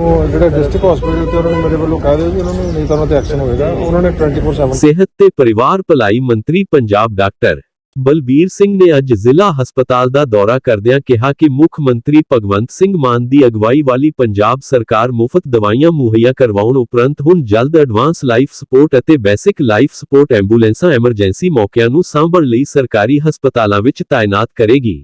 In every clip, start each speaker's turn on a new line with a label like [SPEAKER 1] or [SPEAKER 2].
[SPEAKER 1] ਉਹ ਜਿਹੜੇ district hospital ਤੇ ਉਹਨਾਂ ਨੂੰ ਮੇਰੇ ਵੱਲੋਂ ਕਹਿ ਦਿਓ ਜੀ, ਉਹਨਾਂ ਨੂੰ ਨਹੀਂ ਤਾਂ ਉਹਨਾਂ ਤੇ ਐਕਸ਼ਨ ਹੋਏਗਾ। ਉਹਨਾਂ ਨੇ 24/7
[SPEAKER 2] ਸਿਹਤ ਤੇ ਪਰਿਵਾਰ ਭਲਾਈ ਮੰਤਰੀ ਪੰਜਾਬ ਡਾਕਟਰ ਬਲਬੀਰ ਸਿੰਘ ਨੇ ਅੱਜ ਜ਼ਿਲ੍ਹਾ ਹਸਪਤਾਲ ਦਾ ਦੌਰਾ ਕਰਦਿਆਂ ਕਿਹਾ ਕਿ ਮੁੱਖ ਮੰਤਰੀ ਭਗਵੰਤ ਸਿੰਘ ਮਾਨ ਦੀ ਅਗਵਾਈ ਵਾਲੀ ਪੰਜਾਬ ਸਰਕਾਰ ਮੁਫਤ ਦਵਾਈਆਂ ਮੁਹੱਈਆ ਕਰਵਾਉਣ ਉਪਰੰਤ ਹੁਣ ਜਲਦ ਐਡਵਾਂਸ ਲਾਈਫ ਸਪੋਰਟ ਅਤੇ ਬੇਸਿਕ ਲਾਈਫ ਸਪੋਰਟ ਐਂਬੂਲੈਂਸਾਂ ਐਮਰਜੈਂਸੀ ਮੌਕਿਆਂ ਨੂੰ ਸਾਂਭਣ ਲਈ ਸਰਕਾਰੀ ਹਸਪਤਾਲਾਂ ਵਿੱਚ ਤਾਇਨਾਤ ਕਰੇਗੀ।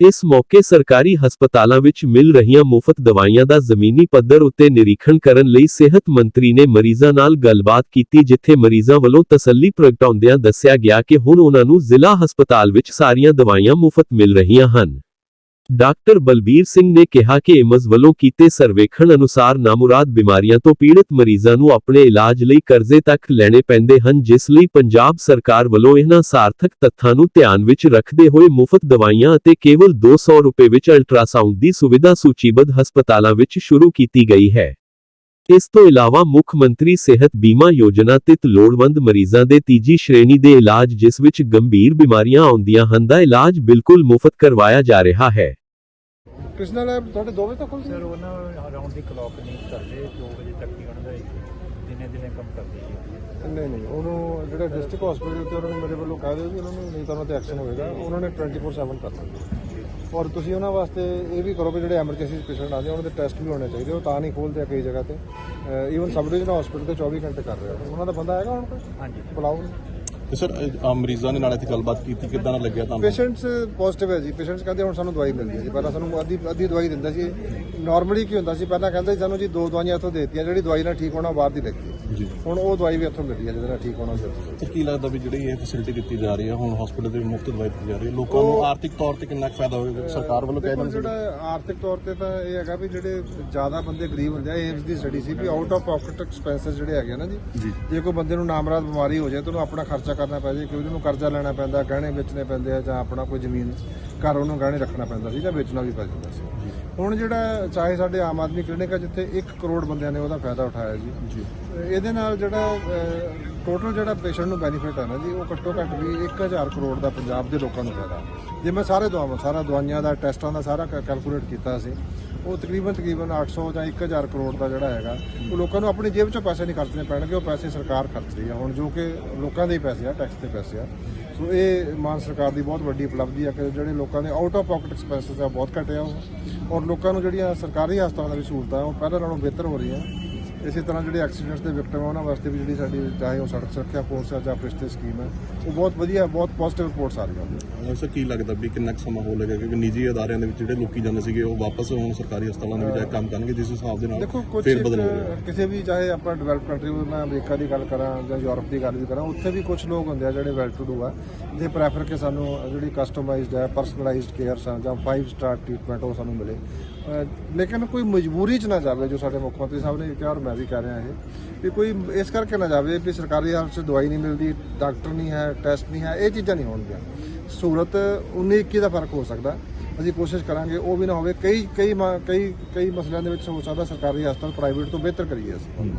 [SPEAKER 2] ਇਸ ਮੌਕੇ ਸਰਕਾਰੀ ਹਸਪਤਾਲਾਂ ਵਿੱਚ ਮਿਲ ਰਹੀਆਂ ਮੁਫਤ ਦਵਾਈਆਂ ਦਾ ਜ਼ਮੀਨੀ ਪੱਧਰ ਉੱਤੇ ਨਿਰੀਖਣ ਕਰਨ ਲਈ ਸਿਹਤ ਮੰਤਰੀ ਨੇ ਮਰੀਜ਼ਾਂ ਨਾਲ ਗੱਲਬਾਤ ਕੀਤੀ, ਜਿੱਥੇ ਮਰੀਜ਼ਾਂ ਵੱਲੋਂ ਤਸੱਲੀ ਪ੍ਰਗਟਾਉਂਦਿਆਂ ਦੱਸਿਆ ਗਿਆ ਕਿ ਹੁਣ ਉਹਨਾਂ ਨੂੰ ਜ਼ਿਲ੍ਹਾ ਹਸਪਤਾਲ ਵਿੱਚ ਸਾਰੀਆਂ ਦਵਾਈਆਂ ਮੁਫਤ ਮਿਲ ਰਹੀਆਂ ਹਨ। ਡਾਕਟਰ ਬਲਬੀਰ ਸਿੰਘ ਨੇ ਕਿਹਾ ਕਿ ਏਮਜ਼ ਵੱਲੋਂ ਕੀਤੇ ਸਰਵੇਖਣ ਅਨੁਸਾਰ ਨਾਮੁਰਾਦ ਬਿਮਾਰੀਆਂ ਤੋਂ ਪੀੜਤ ਮਰੀਜ਼ਾਂ ਨੂੰ ਆਪਣੇ ਇਲਾਜ ਲਈ ਕਰਜ਼ੇ ਤੱਕ ਲੈਣੇ ਪੈਂਦੇ ਹਨ, ਜਿਸ ਲਈ ਪੰਜਾਬ ਸਰਕਾਰ ਵੱਲੋਂ ਇਹਨਾਂ ਸਾਰਥਕ ਤੱਥਾਂ ਨੂੰ ਧਿਆਨ ਵਿੱਚ ਰੱਖਦੇ ਹੋਏ ਮੁਫਤ ਦਵਾਈਆਂ ਅਤੇ ਕੇਵਲ 200 ਰੁਪਏ ਵਿੱਚ ਅਲਟਰਾਸਾਊਂਡ ਦੀ ਸੁਵਿਧਾ ਸੂਚੀਬੱਧ ਹਸਪਤਾਲਾਂ ਵਿੱਚ ਸ਼ੁਰੂ ਕੀਤੀ ਗਈ ਹੈ। ਇਸ ਤੋਂ ਇਲਾਵਾ ਮੁੱਖ ਮੰਤਰੀ ਸਿਹਤ ਬੀਮਾ ਯੋਜਨਾ ਤਹਿਤ ਲੋੜਵੰਦ ਮਰੀਜ਼ਾਂ ਦੇ ਤੀਜੀ ਸ਼੍ਰੇਣੀ ਦੇ ਇਲਾਜ ਜਿਸ ਵਿੱਚ ਗੰਭੀਰ ਬਿਮਾਰੀਆਂ ਆਉਂਦੀਆਂ ਹਨ ਦਾ ਇਲਾਜ ਬਿਲਕੁਲ ਮੁਫਤ ਕਰਵਾਇਆ ਜਾ ਰਿਹਾ ਹੈ।
[SPEAKER 1] ਕ੍ਰਿਸ਼ਨਾ ਲੈਬ ਤੁਹਾਡੇ 2 ਵਜੇ ਤੱਕ ਖੁੱਲਦੀ
[SPEAKER 3] ਸਰ ਉਹਨਾਂ ਅਰਾਊਂਡ ਦੀ ਕਲੌਕ ਨਹੀਂ ਕਰਦੇ 2 ਵਜੇ ਤੱਕ ਹੀ ਉਹਨਾਂ ਦਾ ਦਿਨੇ ਦਿਨੇ ਕੰਮ ਕਰਦੇ ਜੀ।
[SPEAKER 1] ਨਹੀਂ ਨਹੀਂ ਉਹਨੂੰ ਜਿਹੜੇ ਡਿਸਟ੍ਰਿਕਟ ਹਸਪੀਟਲ ਤੇ ਉਹਨਾਂ ਨੂੰ ਮੇਰੇ ਵੱਲੋਂ ਕਹਿ ਦਿਓ ਜੀ ਉਹਨਾਂ ਨੂੰ ਨਹੀਂ ਤਾਂ ਉਹਨਾਂ ਤੇ ਐਕਸ਼ਨ ਹੋਏਗਾ। ਉਹਨਾਂ ਨੇ 24/7 ਕਰਨਾ। ਔਰ ਤੁਸੀਂ ਉਹਨਾਂ ਵਾਸਤੇ ਇਹ ਵੀ ਕਰੋ ਵੀ ਜਿਹੜੇ ਐਮਰਜੈਂਸੀ ਪੇਸ਼ੈਂਟ ਆਉਂਦੇ ਆ, ਉਹਨਾਂ ਦੇ ਟੈਸਟ ਵੀ ਹੋਣੇ ਚਾਹੀਦੇ ਉਹ ਤਾਂ ਨਹੀਂ ਖੋਲਦੇ ਆ ਕਈ ਜਗ੍ਹਾ ਤੇ। ਈਵਨ ਸਬ ਡਿਵੀਜ਼ਨਲ ਹਸਪੀਟਲ ਤੇ 24 ਘੰਟੇ ਕਰ ਰਹੇ ਉਹਨਾਂ ਦਾ ਬੰਦਾ ਹੈਗਾ ਹੁਣ ਕੋਈ?
[SPEAKER 3] ਹਾਂਜੀ।
[SPEAKER 1] ਬੁਲਾਓ।
[SPEAKER 4] ਤੇ ਸਰ ਮਰੀਜ਼ਾਂ ਦੇ ਨਾਲ ਇੱਥੇ ਗੱਲਬਾਤ ਕੀਤੀ ਕਿੱਦਾਂ ਦਾ ਲੱਗਿਆ ਤੁਹਾਨੂੰ?
[SPEAKER 1] ਪੇਸ਼ੈਂਟਸ ਪੋਜ਼ਿਟਿਵ ਹੈ ਜੀ। ਪੇਸ਼ੈਂਟਸ ਕਹਿੰਦੇ ਹੁਣ ਸਾਨੂੰ ਦਵਾਈ ਮਿਲਦੀ ਹੈ ਜੀ। ਪਹਿਲਾਂ ਸਾਨੂੰ ਅੱਧੀ ਅੱਧੀ ਦਵਾਈ ਦਿੰਦਾ ਸੀ। ਨਾਰਮਲੀ ਕੀ ਹੁੰਦਾ ਸੀ? ਪਹਿਲਾਂ ਕਹਿੰਦੇ ਸੀ ਸਾਨੂੰ ਜੀ ਦੋ ਦਵਾਈਆਂ ਇੱਥੋਂ ਦੇਤੀਆਂ। ਜਿਹੜੀ ਦਵਾਈ ਨਾਲ ਠੀਕ ਹੋਣਾ ਬਾਹਰ ਦੀ ਲੱਗਦੀ ਹੁਣ ਉਹ ਦਵਾਈ ਵੀ ਇੱਥੋਂ ਮਿਲਦੀ ਹੈ ਜਿਹਦੇ ਨਾਲ ਠੀਕ ਹੋਣਾ
[SPEAKER 4] ਤੇ ਕੀ ਲੱਗਦਾ ਵੀ ਜਿਹੜੀ ਇਹ ਫੈਸਿਲਿਟੀ ਦਿੱਤੀ ਜਾ ਰਹੀ ਹੈ ਹੁਣ ਹਸਪੀਟਲ ਦੇ ਮੁਫਤ ਦਵਾਈ ਦਿੱਤੀ ਜਾ ਰਹੀ ਹੈ ਲੋਕਾਂ ਨੂੰ ਆਰਥਿਕ ਤੌਰ ਤੇ ਕਿੰਨਾ ਫਾਇਦਾ ਹੋਵੇਗਾ? ਸਰਕਾਰ ਵੱਲੋਂ ਕਹਿ
[SPEAKER 1] ਦੇਖੋ
[SPEAKER 4] ਦਿੰਦੇ
[SPEAKER 1] ਜਿਹੜਾ ਆਰਥਿਕ ਤੌਰ ਤੇ ਤਾਂ ਇਹ ਹੈਗਾ ਵੀ ਜਿਹੜੇ ਜ਼ਿਆਦਾ ਬੰਦੇ ਗਰੀਬ ਹੁੰਦੇ ਆ ਏਮਸ ਦੀ ਸਟੱਡੀ ਸੀ ਵੀ ਆਊਟ ਆਫ ਪਾਕਟ ਐਕਸਪੈਂਸਸ ਜਿਹੜੇ ਹੈਗੇ ਨਾ ਜੀ।
[SPEAKER 4] ਜੀ।
[SPEAKER 1] ਜੇ ਕੋਈ ਬੰਦੇ ਨੂੰ ਨਾਮਰਾਦ ਬਿਮਾਰੀ ਹੋ ਜਾਏ ਤਾਂ ਉਹਨੂੰ ਆਪਣਾ ਖਰਚਾ ਕਰਨਾ ਪੈ ਜਾਏ ਕਿ ਉਹਨੂੰ ਕਰਜ਼ਾ ਲੈਣਾ ਪੈਂਦਾ ਗਹਿਣੇ ਵੇਚਣੇ ਪੈਂਦੇ ਆ ਜਾਂ ਆਪਣਾ ਕੋਈ ਜ਼ਮੀਨ ਘਰ ਉਹਨੂੰ ਗਹਿਣੇ ਰੱਖਣਾ ਪੈਂਦਾ ਸੀ ਜਾਂ ਵੇਚਣਾ ਵੀ ਪੈ ਜਾਂਦਾ ਸੀ। ਹੁਣ ਜਿਹੜਾ ਚਾਹੇ ਸਾਡੇ ਆਮ ਆਦਮੀ ਕਲੀਨਿਕ ਆ ਜਿੱਥੇ 1 ਕਰੋੜ ਬੰਦਿਆਂ ਨੇ ਉਹਦਾ ਫਾਇਦਾ ਉਠਾਇਆ ਜੀ।
[SPEAKER 4] ਜੀ।
[SPEAKER 1] ਇਹਦੇ ਨਾਲ ਜਿਹੜਾ ਟੋਟਲ ਜਿਹੜਾ ਪੇਸ਼ੈਂਟ ਨੂੰ ਬੈਨੀਫਿਟ ਹੈ ਨਾ ਜੀ ਉਹ ਘੱਟੋ ਘੱਟ ਵੀ 1000 ਕਰੋੜ ਦਾ ਪੰਜਾਬ ਦੇ ਲੋਕਾਂ ਨੂੰ ਫਾਇਦਾ। ਜੇ ਮੈਂ ਸਾਰੇ ਦਵਾਵਾਂ ਸਾਰਾ ਦਵਾਈਆਂ ਦਾ ਟੈਸਟਾਂ ਦਾ ਸਾਰਾ ਕੈਲਕੂਲੇਟ ਕੀਤਾ ਸੀ ਉਹ ਤਕਰੀਬਨ ਤਕਰੀਬਨ 800 ਜਾਂ 1000 ਕਰੋੜ ਦਾ ਜਿਹੜਾ ਹੈਗਾ, ਉਹ ਲੋਕਾਂ ਨੂੰ ਆਪਣੀ ਜੇਬ ਚੋਂ ਪੈਸੇ ਨਹੀਂ ਖਰਚਣੇ ਪੈਣਗੇ, ਉਹ ਪੈਸੇ ਸਰਕਾਰ ਖਰਚ ਰਹੀ ਹੈ ਹੁਣ ਜੋ ਕਿ ਲੋਕਾਂ ਦੇ ਹੀ ਪੈਸੇ ਆ ਟੈਕਸ ਦੇ ਪੈਸੇ ਆ। ਸੋ ਇਹ ਮਾਨ ਸਰਕਾਰ ਦੀ ਬਹੁਤ ਵੱਡੀ ਉਪਲਬਧੀ ਆ ਕਿ ਜਿਹੜੇ ਲੋਕਾਂ ਦੇ ਆਊਟ ਆਫ ਪਾਕਟ ਐਕਸਪੈਂਸਸ ਆ, ਬਹੁਤ ਘਟਿਆ ਉਹ। ਔਰ ਲੋਕਾਂ ਨੂੰ ਜਿਹੜੀਆਂ ਸਰਕਾਰੀ ਹਸਪਤਾਲਾਂ ਦੀ ਸਹੂਲਤਾਂ ਉਹ ਪਹਿਲਾਂ ਨਾਲੋਂ ਬਿਹਤਰ ਹੋ ਰਹੀਆਂ। ਇਸੇ ਤਰ੍ਹਾਂ ਜਿਹੜੇ ਐਕਸੀਡੈਂਟਸ ਦੇ ਵਿਕਟਮ ਆ ਉਹਨਾਂ ਵਾਸਤੇ ਵੀ ਜਿਹੜੀ ਸਾਡੀ ਚਾਹੇ ਉਹ ਸੜਕ ਸੁਰੱਖਿਆ ਫੋਰਸ ਆ ਜਾਂ ਪ੍ਰਿਸ਼ਤੇ ਸਕੀਮ ਹੈ ਉਹ ਬਹੁਤ ਵਧੀਆ ਬਹੁਤ ਪੋਜ਼ਿਟਿਵ ਰਿਪੋਰਟਸ ਆ ਰਹੀਆਂ ਨੇ।
[SPEAKER 4] ਵੈਸੇ ਕੀ ਲੱਗਦਾ ਵੀ ਕਿੰਨਾ ਕੁ ਸਮਾਂ ਹੋ ਲੱਗੇਗਾ ਕਿ ਨਿੱਜੀ ਅਦਾਰਿਆਂ ਦੇ ਵਿੱਚ ਜਿਹੜੇ ਲੋਕੀ ਜਾਂਦੇ ਸੀਗੇ ਉਹ ਵਾਪਸ ਹੁਣ ਸਰਕਾਰੀ ਹਸਪਤਾਲਾਂ ਦੇ ਵਿੱਚ ਜਾ ਕੇ ਕੰਮ ਕਰਨਗੇ ਜਿਸ ਹਿਸਾਬ ਦੇ ਨਾਲ
[SPEAKER 1] ਦੇਖੋ ਕੁਝ
[SPEAKER 4] ਫੇਰ ਬਦਲ ਹੋ ਰਿਹਾ।
[SPEAKER 1] ਇੱਕ- ਕਿਸੇ ਵੀ ਚਾਹੇ ਆਪਾਂ ਡਿਵੈਲਪ ਕੰਟਰੀ ਮੈਂ ਅਮਰੀਕਾ ਦੀ ਗੱਲ ਕਰਾਂ ਜਾਂ ਯੂਰਪ ਦੀ ਗੱਲ ਵੀ ਕਰਾਂ ਉੱਥੇ ਵੀ ਕੁਝ ਲੋਕ ਹੁੰਦੇ ਆ ਜਿਹੜੇ ਵੈਲ ਟੂ ਡੂ ਆ ਜੇ ਪ੍ਰੈਫਰ ਕਿ ਸਾਨੂੰ ਜਿਹੜੀ ਕਸਟਮਾਈਜ਼ਡ ਹੈ ਪਰਸਨਲਾਈਜ਼ਡ ਕੇਅਰ ਸਾ ਜਾਂ 5 ਸਟਾਰ ਟ੍ਰੀਟਮੈਂਟ ਉਹ ਸਾਨੂੰ ਮਿਲੇ। ਲੇਕਿਨ ਕੋਈ ਮਜਬੂਰੀ ਚ ਨਾ ਜਾਵੇ ਜੋ ਸਾਡੇ ਮੁੱਖ ਮੰਤਰੀ ਸਾਹਿਬ ਨੇ ਕਿਹਾ ਔਰ ਮੈਂ ਵੀ ਕਹਿ ਰਿਹਾ ਇਹ, ਵੀ ਕੋਈ ਇਸ ਕਰਕੇ ਨਾ ਜਾਵੇ ਵੀ ਸਰਕਾਰੀ ਹਸਪਤਾਲ 'ਚ ਦਵਾਈ ਨਹੀਂ ਮਿਲਦੀ, ਡਾਕਟਰ ਨਹੀਂ ਹੈ, ਟੈਸਟ ਨਹੀਂ ਹੈ, ਇਹ ਚੀਜ਼ਾਂ ਨਹੀਂ ਹੋਣਗੀਆਂ। ਸਹੂਲਤ 19 21 ਦਾ ਫ਼ਰਕ ਹੋ ਸਕਦਾ। ਅਸੀਂ ਕੋਸ਼ਿਸ਼ ਕਰਾਂਗੇ ਉਹ ਵੀ ਨਾ ਹੋਵੇ, ਕਈ ਕਈ ਮਾ- ਕਈ ਕਈ ਮਸਲਿਆਂ ਦੇ ਵਿੱਚ ਹੋ ਸਕਦਾ ਸਰਕਾਰੀ ਹਸਪਤਾਲ ਪ੍ਰਾਈਵੇਟ ਤੋਂ ਬਿਹਤਰ ਕਰੀਏ ਅਸੀਂ।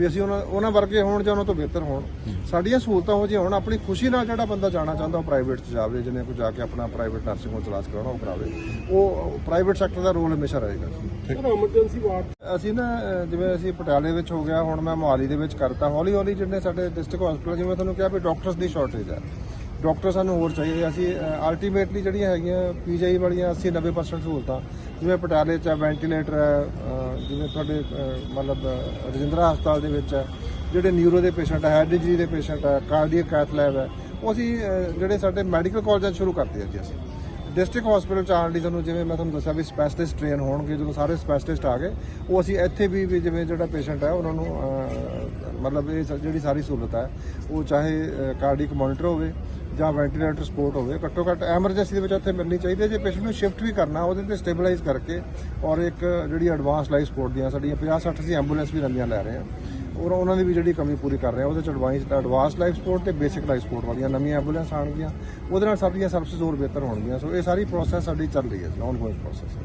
[SPEAKER 1] ਵੀ ਅਸੀਂ ਉਹਨਾਂ ਉਹਨਾਂ ਵਰਗੇ ਹੋਣ ਜਾਂ ਉਹਨਾਂ ਤੋਂ ਬਿਹਤਰ ਹੋਣ। ਸਾਡੀਆਂ ਸਹੂਲਤਾਂ ਹੋ ਜਿਹੀਆਂ ਹੋਣ ਆਪਣੀ ਖੁਸ਼ੀ ਨਾਲ ਜਿਹੜਾ ਬੰਦਾ ਜਾਣਾ ਚਾਹੁੰਦਾ ਉਹ ਪ੍ਰਾਈਵੇਟ 'ਚ ਜਾਵੇ ਜਿਹਨੇ ਕੋਈ ਜਾ ਕੇ ਆਪਣਾ ਪ੍ਰਾਈਵੇਟ ਨਰਸਿੰਗ ਹੋਮ ਇਲਾਜ ਕਰਾਉਣਾ ਉਹ ਕਰਾਵੇ। ਉਹ ਪ੍ਰਾਈਵੇਟ ਸੈਕਟਰ ਦਾ ਰੋਲ ਹਮੇਸ਼ਾ ਰਹੇਗਾ। ਅਸੀਂ ਨਾ ਜਿਵੇਂ ਅਸੀਂ ਪਟਿਆਲੇ ਵਿੱਚ ਹੋ ਗਿਆ ਹੁਣ ਮੈਂ ਮੋਹਾਲੀ ਦੇ ਵਿੱਚ ਕਰਤਾ। ਹੌਲੀ ਹੌਲੀ ਜਿਹੜੇ ਸਾਡੇ ਡਿਸਟ੍ਰਿਕਟ ਹਸਪਤਾਲ ਜਿਵੇਂ ਤੁਹਾਨੂੰ ਕਿਹਾ ਵੀ ਡਾਕਟਰਸ ਦੀ ਸ਼ਾਰਟੇਜ ਹੈ ਡਾਕਟਰ ਸਾਨੂੰ ਹੋਰ ਚਾਹੀਦੇ ਅਸੀਂ ਅਲਟੀਮੇਟਲੀ ਜਿਹੜੀਆਂ ਹੈਗੀਆਂ ਪੀਜੀਆਈ ਵਾਲੀਆਂ 80 90% ਸਹੂਲਤਾਂ ਜਿਵੇਂ ਪਟਿਆਲੇ 'ਚ ਵੈਂਟੀਲੇਟਰ ਹੈ ਜਿਵੇਂ ਤੁਹਾਡੇ ਮਤਲਬ ਰਜਿੰਦਰਾ ਹਸਪਤਾਲ ਦੇ ਵਿੱਚ ਹੈ, ਜਿਹੜੇ ਨਿਊਰੋ ਦੇ ਪੇਸ਼ੈਂਟ ਹੈ ਹੈਡ ਇੰਜਰੀ ਦੇ ਪੇਸ਼ੈਂਟ ਹੈ ਕਾਰਡੀਅਕ ਕੈਥ ਲੈਬ ਹੈ, ਉਹ ਅਸੀਂ ਜਿਹੜੇ ਸਾਡੇ ਮੈਡੀਕਲ ਕਾਲਜਾਂ 'ਚ ਸ਼ੁਰੂ ਕਰਤੇ ਆ ਜੀ ਅਸੀਂ। ਡਿਸਟ੍ਰਿਕਟ ਹਸਪੀਟਲ ਚ ਆਉਣ ਲਈ ਤੁਹਾਨੂੰ ਜਿਵੇਂ ਮੈਂ ਤੁਹਾਨੂੰ ਦੱਸਿਆ ਵੀ ਸਪੈਸ਼ਲਿਸਟ ਟ੍ਰੇਨ ਹੋਣਗੇ, ਜਦੋਂ ਸਾਰੇ ਸਪੈਸ਼ਲਿਸਟ ਆ ਗਏ, ਉਹ ਅਸੀਂ ਇੱਥੇ ਵੀ ਵੀ ਜਿਵੇਂ ਜਿਹੜਾ ਪੇਸ਼ੈਂਟ ਹੈ, ਉਹਨਾਂ ਨੂੰ ਮਤਲਬ ਇਹ ਸ- ਜਿਹੜੀ ਸਾਰੀ ਸਹੂਲਤ ਹੈ, ਉਹ ਚਾਹੇ ਕਾਰਡੀਅਕ ਮੋਨੀਟਰ ਹੋਵੇ ਜਾਂ ਵੈਂਟੀਲੇਟਰ ਸਪੋਰਟ ਹੋਵੇ, ਘੱਟੋ ਘੱਟ ਐਮਰਜੈਂਸੀ ਦੇ ਵਿੱਚ ਉੱਥੇ ਮਿਲਣੀ ਚਾਹੀਦੀ ਹੈ। ਜੇ ਪੇਸ਼ੈਂਟ ਨੂੰ ਸ਼ਿਫਟ ਵੀ ਕਰਨਾ, ਉਹਦੇ ਤੇ ਸਟੇਬਲਾਈਜ਼ ਕਰਕੇ ਔਰ ਇੱਕ ਜਿਹੜੀ ਐਡਵਾਂਸ ਲਾਈਫ ਸਪੋਰਟ ਦੀਆਂ ਸਾਡੀਆਂ 50 60 ਅਸੀਂ ਐਂਬੂਲੈਂਸ ਵੀ ਨਵੀਆਂ ਲੈ ਰਹੇ ਹਾਂ। ਔਰ ਉਹਨਾਂ ਦੀ ਵੀ ਜਿਹੜੀ ਕਮੀ ਪੂਰੀ ਕਰ ਰਹੇ ਆ ਉਹਦੇ ਚ ਐਡਵਾਂਸ ਐਡਵਾਂਸ ਲਾਈਫ ਸਪੋਰਟ ਤੇ ਬੇਸਿਕ ਲਾਈਫ ਸਪੋਰਟ ਵਾਲੀਆਂ ਨਵੀਆਂ ਐਂਬੂਲੈਂਸ ਆਉਣਗੀਆਂ। ਉਹਦੇ ਨਾਲ ਸਾਡੀਆਂ ਸਰਵਿਸਿਜ਼ ਹੋਰ ਬਿਹਤਰ ਹੋਣਗੀਆਂ। ਸੋ ਇਹ ਸਾਰੀ ਪ੍ਰੋਸੈਸ ਸਾਡੀ ਚੱਲ ਰਹੀ ਹੈ ਆਨਗੋਇੰਗ ਪ੍ਰੋਸੈਸ